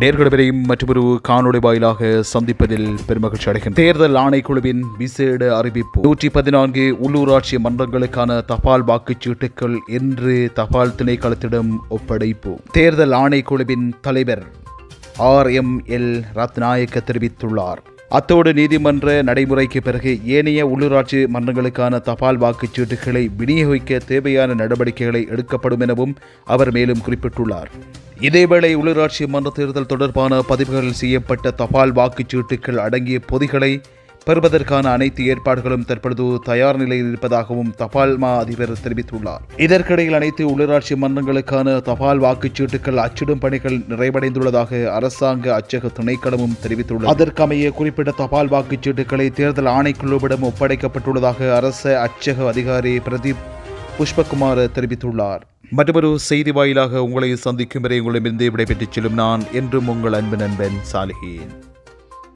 நேர்கடவரையும் மற்றொரு காணொலி வாயிலாக சந்திப்பதில் பெருமகிழ்ச்சி அடைகின்றேன் தேர்தல் ஆணைக்குழுவின் விசேட அறிவிப்பு. நூற்றி பதினான்கு உள்ளூராட்சி மன்றங்களுக்கான தபால் வாக்குச்சீட்டுகள் இன்று தபால் திணைக்களத்திடம் ஒப்படைப்பு. தேர்தல் ஆணைக்குழுவின் தலைவர் ஆர் எம் எல் ரத்நாயக்க தெரிவித்துள்ளார். அத்தோடு நீதிமன்ற நடைமுறைக்கு பிறகு ஏனைய உள்ளூராட்சி மன்றங்களுக்கான தபால் வாக்குச்சீட்டுகளை விநியோகிக்க தேவையான நடவடிக்கைகளை எடுக்கப்படும் எனவும் அவர் மேலும் குறிப்பிட்டுள்ளார். இதேவேளை உள்ளூராட்சி மன்ற தேர்தல் தொடர்பான பதிவுகள் செய்யப்பட்ட தபால் வாக்குச்சீட்டுகள் அடங்கிய பொதிகளை பெறுவதற்கான அனைத்து ஏற்பாடுகளும் தற்பொழுது தயார் நிலையில் இருப்பதாகவும் தபால் மா அதிபர் தெரிவித்துள்ளார். இதற்கிடையில் அனைத்து உள்ளூராட்சி மன்றங்களுக்கான தபால் வாக்குச்சீட்டுகள் அச்சிடும் பணிகள் நிறைவடைந்துள்ளதாக அரசாங்க அச்சக திணைக்களமும் தெரிவித்துள்ளது. அதற்கமைய குறிப்பிட்ட தபால் வாக்குச்சீட்டுகளை தேர்தல் ஆணைக்குழுவிடம் ஒப்படைக்கப்பட்டுள்ளதாக அரச அச்சக அதிகாரி பிரதீப் புஷ்பகுமார் தெரிவித்துள்ளார். மற்றொரு செய்தி வாயிலாக உங்களை சந்திக்கும் வரை உங்களிடமிருந்து விடைபெற்றுச் செல்லும் நான் என்றும் உங்கள் அன்பு நண்பன் சாலிஹேன்.